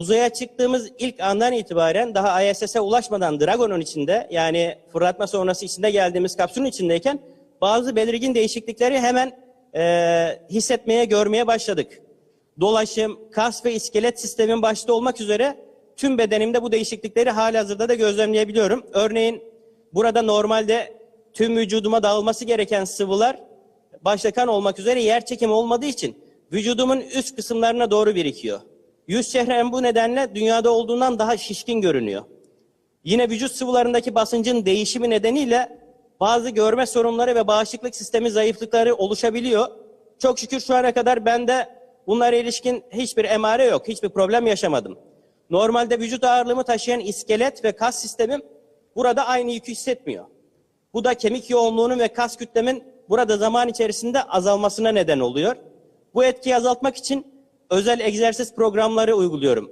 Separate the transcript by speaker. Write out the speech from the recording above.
Speaker 1: Uzaya çıktığımız ilk andan itibaren daha ISS'e ulaşmadan Dragon'un içinde yani fırlatma sonrası içinde geldiğimiz kapsülün içindeyken bazı belirgin değişiklikleri hemen eee, hissetmeye, görmeye başladık. Dolaşım, kas ve iskelet sistemin başta olmak üzere tüm bedenimde bu değişiklikleri halihazırda da gözlemleyebiliyorum. Örneğin burada normalde tüm vücuduma dağılması gereken sıvılar başta kan olmak üzere yer çekimi olmadığı için vücudumun üst kısımlarına doğru birikiyor. Yüz çehrem bu nedenle dünyada olduğundan daha şişkin görünüyor. Yine vücut sıvılarındaki basıncın değişimi nedeniyle bazı görme sorunları ve bağışıklık sistemi zayıflıkları oluşabiliyor. Çok şükür şu ana kadar bende bunlara ilişkin hiçbir emare yok, hiçbir problem yaşamadım. Normalde vücut ağırlığımı taşıyan iskelet ve kas sistemim burada aynı yükü hissetmiyor. Bu da kemik yoğunluğunun ve kas kütlemin burada zaman içerisinde azalmasına neden oluyor. Bu etkiyi azaltmak için özel egzersiz programları uyguluyorum.